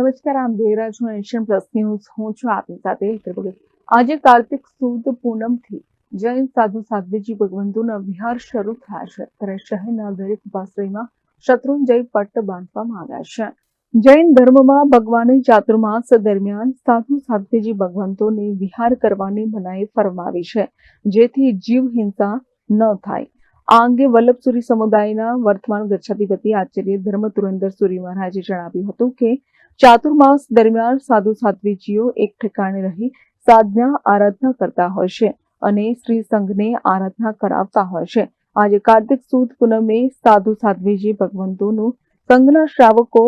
નમસ્કાર, આમ જોઈ રહ્યા એશિયન પ્લસ ન્યૂઝ. હું છું આપની સાથે આજે કાર્તિક સુદ પૂનમથી જૈન સાધુ સાધ્વીજી ભગવંતોના વિહાર શરૂ થયા છે. ત્યારે શહેરના દરેક ઉપાશ્રયમાં શત્રુંજય પટ્ટ બાંધવામાં આવ્યા છે. જૈન ધર્મમાં ભગવાને ચાતુર્માસ દરમિયાન સાધુ સાધ્વીજી ભગવંતોને વિહાર કરવાની મનાઈ ફરમાવી છે, જેથી જીવ હિંસા ન થાય. આ અંગે વલ્લભસુરી સમુદાયના વર્તમાન ગચ્છાધિપતિ આચાર્ય ધર્મ સુરી મહારાજે જણાવ્યું હતું કે ચાતુર્માસ દરમિયાન સાધુ સાધ્વીજીઓ એક ઠેકાણે રહી સાધના આરાધના કરતા હોય છે અને શ્રી સંઘને આરાધના કરાવતા હોય છે. આજે કાર્તિક સુદ પૂનમે સાધુ સાધ્વીજી ભગવંતોનું સંઘના શ્રાવકો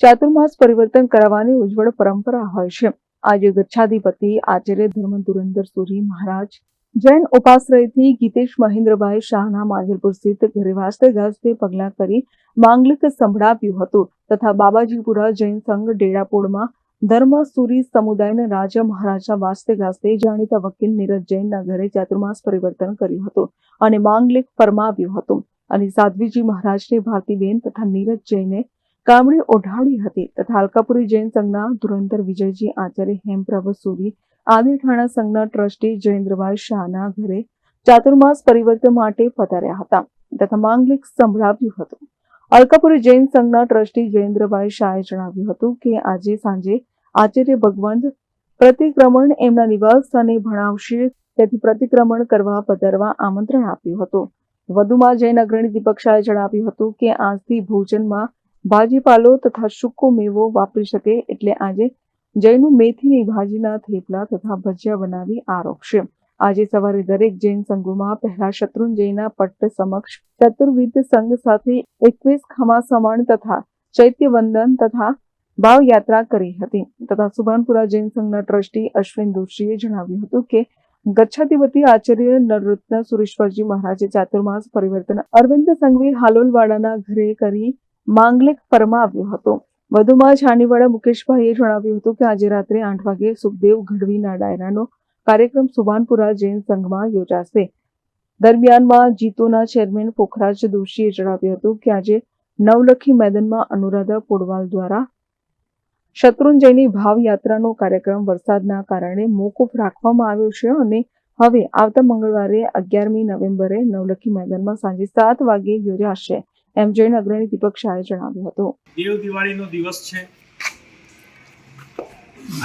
ચાતુર્માસ પરિવર્તન કરાવવાની ઉજ્જવળ પરંપરા હોય છે. આજે ગચ્છાધિપતિ આચાર્ય ધર્મ ધુરંધર સુરી મહારાજ જૈન ઉપાશ્રયથી ગીતેશ મહેન્દ્રભાઈ શાહના માંજલપુર સ્થિત ઘરે વાસ્તે ગાજતે પગલાં કરી માંગલિક સંભળાવ્યું હતું તથા બાબાજીપુરા જૈન સંઘ ડેડાપોળમાં ધર્મસુરી સમુદાયના રાજા મહારાજા વાસ્તે ગાજતે જાણીતા વકીલ નીરજ જૈનના ઘરે ચાતુર્માસ પરિવર્તન કર્યું હતું અને માંગલિક ફરમાવ્યું હતું. અને સાધ્વીજી મહારાજને ભારતીબેન તથા નીરજ જૈને કામડી ઓઢાડી હતી તથા અલકાપુરી જૈન સંઘના ધુરંધર વિજયજી આચાર્ય હેમપ્રભ સુરી આદિઠાણા સંઘના ટ્રસ્ટી જયેન્દ્રભાઈ શાહના ઘરે ચાતુર્માસ પરિવર્તન માટે પધાર્યા હતા. તથા માંગલિક સંભળાવ્યું હતું. અલકાપુરી જૈન સંઘના ટ્રસ્ટી જયેન્દ્રભાઈ શાહે જણાવ્યું હતું કે આજે સાંજે આચાર્ય ભગવંત પ્રતિક્રમણ એમના નિવાસ સ્થાને ભણાવશે. તેથી પ્રતિક્રમણ કરવા, પધારવા આમંત્રણ આપ્યું હતું. વધુમાં જૈન અગ્રણી દીપક શાહે જણાવ્યું હતું કે આજથી ભોજનમાં ભાજીપાલો તથા સૂકો મેવો વાપરી શકે એટલે આજે જૈનો મેથીની ભાજીના થેપલા તથા ભજીયા બનાવી આરોગશે આજે સવારે દરેક જૈન સંઘોમાં પહેલા શત્રુંજયના પટ્ટ સમક્ષ ચતુર્વિધ સંઘ સાથે એકવીસ ખમાસમણ તથા ચૈત્યવંદન તથા ભાવયાત્રા કરી હતી. તથા સુભાનપુરા જૈન સંઘના ટ્રસ્ટી અશ્વિન દોશીએ જણાવ્યું હતું કે, ગચ્છાધિપતિ આચાર્ય નરરત્ન સુરેશ્વરજી મહારાજે ચાતુર્માસ પરિવર્તન અરવિંદ સંઘવી હાલોલવાડાના ઘરે કરી માંગલિક ફરમાવ્યો હતો. વધુમાં છાનીવાડા મુકેશભાઈએ જણાવ્યું હતું કે આજે રાત્રે આઠ વાગે સુખદેવ ગઢવીના ડાયરાનો કાર્યક્રમ સુભાનપુરા જૈન સંઘમાં યોજાશે. દરમિયાનમાં જીતોના ચેરમેન પોખરાજ દોશીએ જણાવ્યું હતું કે આજે નવલખી મેદાનમાં અનુરાધા પોડવાલ દ્વારા શત્રુંજયની ભાવયાત્રાનો કાર્યક્રમ વરસાદના કારણે મોકૂફ રાખવામાં આવ્યો છે અને હવે આવતા મંગળવારે અગિયારમી નવેમ્બરે નવલખી મેદાનમાં સાંજે સાત વાગે યોજાશે. એમ જૈન અગ્રણી દીપક શાહે જણાવ્યું હતું. દેવ દિવાળીનો દિવસ છે.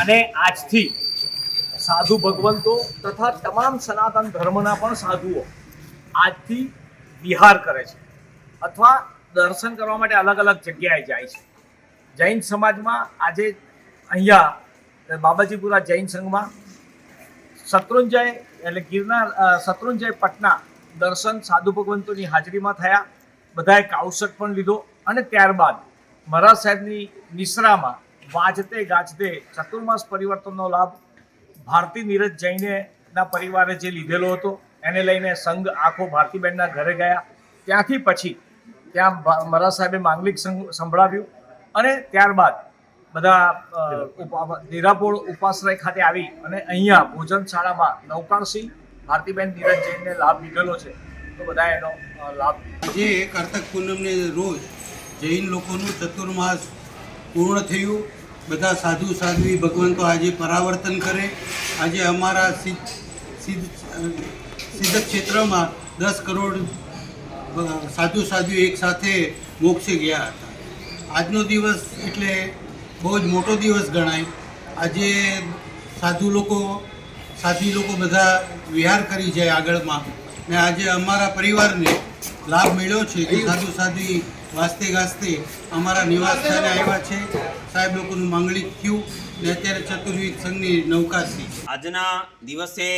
અને આજથી સાધુ ભગવંતો તથા તમામ સનાતન ધર્મના પણ સાધુઓ આજથી વિહાર કરે છે અથવા દર્શન કરવા માટે અલગ અલગ જગ્યાએ જાય છે. જૈન સમાજમાં આજે અહીંયા બાબાજીપુરા જૈન સંઘમાં શત્રુંજય એટલે ગિરનાર શત્રુંજય પટના દર્શન સાધુ ભગવંતોની હાજરીમાં થયા. બધાએ કાવસક પણ લીધો અને ત્યારબાદ મહારાજ સાહેબની નિશ્રામાં વાજતે ગાજતે ચતુર્માસ પરિવર્તનનો લાભ ભારતી નીરજ જૈને ના પરિવારે જે લીધેલો હતો, એને લઈને સંઘ આખો ભારતીબેનના ઘરે ગયા. ત્યાંથી પછી ત્યાં મરા સાહેબે માંગલિક સંઘ સંભળાવ્યું અને ત્યારબાદ બધા નિરાપોળ ઉપાશ્રય ખાતે આવી અને અહીંયા ભોજનશાળામાં નૌકાણસિંહ ભારતીબેન નીરજ જૈનને લાભ લીધેલો છે. તો બધા એનો લાભ. આજે કાર્તક પૂનમને રોજ જૈન લોકોનું ચતુર્માસ પૂર્ણ થયું. બધા સાધુ સાધ્વી ભગવંતો આજે પરાવર્તન કરે. આજે અમારા સિદ્ધ સિદ્ધ ક્ષેત્રમાં દસ કરોડ સાધુ સાધ્વી એક સાથે મોક્ષે ગયા હતા. આજનો દિવસ એટલે બહુ જ મોટો દિવસ ગણાય. આજે સાધુ લોકો સાથી લોકો બધા વિહાર કરી જાય આગળમાં. ને આજે અમારા પરિવારને લાભ મળ્યો છે કે સાધુ સાધી વાસ્તે ગાસ્તે અમારા નિવાસ સ્થાને આવ્યા છે. સાહેબ લોકોનું માંગણી થયું ને અત્યારે ચતુર્વિધ સંઘની નૌકાથી આજના દિવસે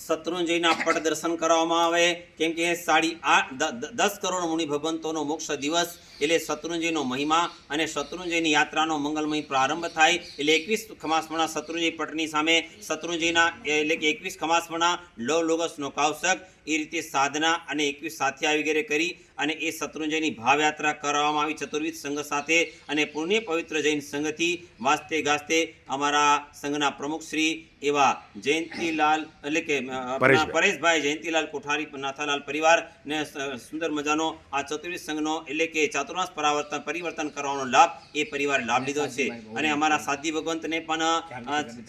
શત્રુંજયના પટ દર્શન કરવામાં આવે. કેમ કે સાડી આઠ દસ કરોડ મુનિ ભગવંતોનો મોક્ષ દિવસ એટલે શત્રુંજયનો મહિમા અને શત્રુંજયની યાત્રાનો મંગલમય પ્રારંભ થાય એટલે એકવીસ ખમાસમણા શત્રુંજય પટની સામે શત્રુંજયના એટલે કે એકવીસ ખમાસમણા લવ લોગસનો કાવસક એ રીતે સાધના અને એકવીસ સાથિયા વગેરે કરી અને એ શત્રુંજયની ભાવયાત્રા કરવામાં આવી ચતુર્વિધ સંઘ સાથે અને પુણ્ય પવિત્ર જૈન સંઘથી વાસ્તે ગાસ્તે અમારા સંઘના પ્રમુખ શ્રી એવા જયંતિલાલ એટલે કે પરેશભાઈ. પરેશભાઈ જયંતિલાલ કોઠારી નાથાલાલ પરિવાર ને સુંદર મજાનો આ ચતુર્વિધ સંઘનો એટલે કે ચાતુર્માસ પરાવર્તન પરિવર્તન કરવાનો લાભ એ પરિવારે લાભ લીધો છે. અને અમારા સાદી ભગવંતને પણ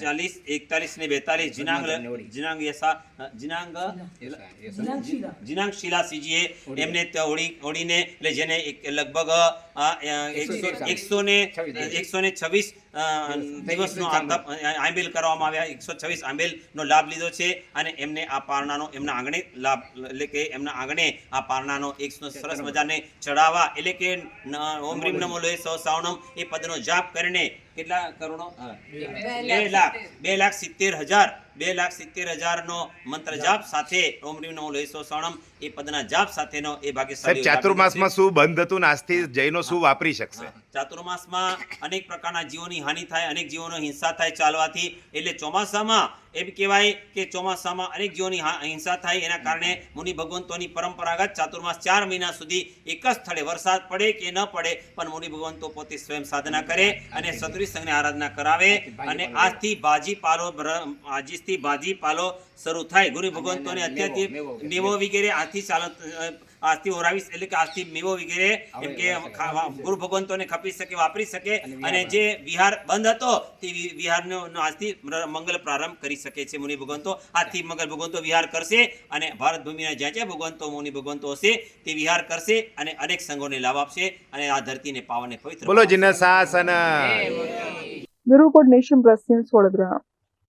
ચાલીસ એકતાલીસ ને બેતાલીસ જીનાંગ જીનાંગ યસા જીનાંગ જીનાંગ શિલાસીજીએ એમને ઓળી ઓળીને એટલે જેને એક- લગભગ એકસો ને એકસો ને છવ્વીસ દિવસનો આંબેલ કરવામાં આવ્યા એકસો છવ્વીસ આંબેલનો લાભ લીધો છે અને એમને આ પારણાનો એમના આંગણે લાભ એટલે કે એમના આંગણે આ પારણાનો એક સરસ મજાને ચડાવવા એટલે કે ઓમ રીમ નમો લોહે સૌ સાવણમ એ પદનો જાપ કરીને કેટલા કરોડો. બે લાખ. બે લાખ સિત્તેર. હજાર. બે લાખ સિત્તેર હજારનો મંત્ર જાપ. સાથે ઓમ રીમ નમો લોહી સૌ એ પદના જાપ સાથેનો એ ભાગ્યશાળી ચાતુર્માસમાં શું બંધ હતું નાસ્તી જૈનો શું વાપરી શકશે? ચાતુર્માસમાં અનેક પ્રકારના જીવોની હાનિ થાય અનેક જીવોનો હિંસા થાય ચાલવાથી. એટલે ચોમાસામાં એમ કહેવાય કે ચોમાસામાં અનેક જીવોની હિંસા થાય. એના કારણે મુનિ ભગવંતોની પરંપરાગત ચાતુર્માસ ચાર મહિના સુધી એક જ સ્થળે વરસાદ પડે કે ન પડે પણ મુનિ ભગવંતો પોતે સ્વયં સાધના કરે અને સત્રી સંઘને આરાધના કરાવે અને આજથી ભાજી પાલો આજથી ભાજી પાલો શરૂ થાય. ગુરુ ભગવંતોને અત્યારથી મેવો વગેરે આથી ચાલત આજથી ઓરાવીસ એટલે કે આજથી મેવો વગેરે એમ કે ગુરુ ભગવંતોને ખપી શકે વાપરી શકે અને જે વિહાર બંધ હતો તે વિહારનો આજથી મંગલ પ્રારંભ કરી શકે છે મુનિ ભગવંતો. આજથી મંગલ ભગવંતો વિહાર કરશે અને ભારત ભૂમિના જ્યાં જ્યાં ભગવંતો મુનિ ભગવંતો હશે તે વિહાર કરશે અને અનેક સંઘોને લાભ આપશે અને આ ધરતીને પાવન અને પવિત્ર બોલો જીના શાસન report nation plus news Vadodara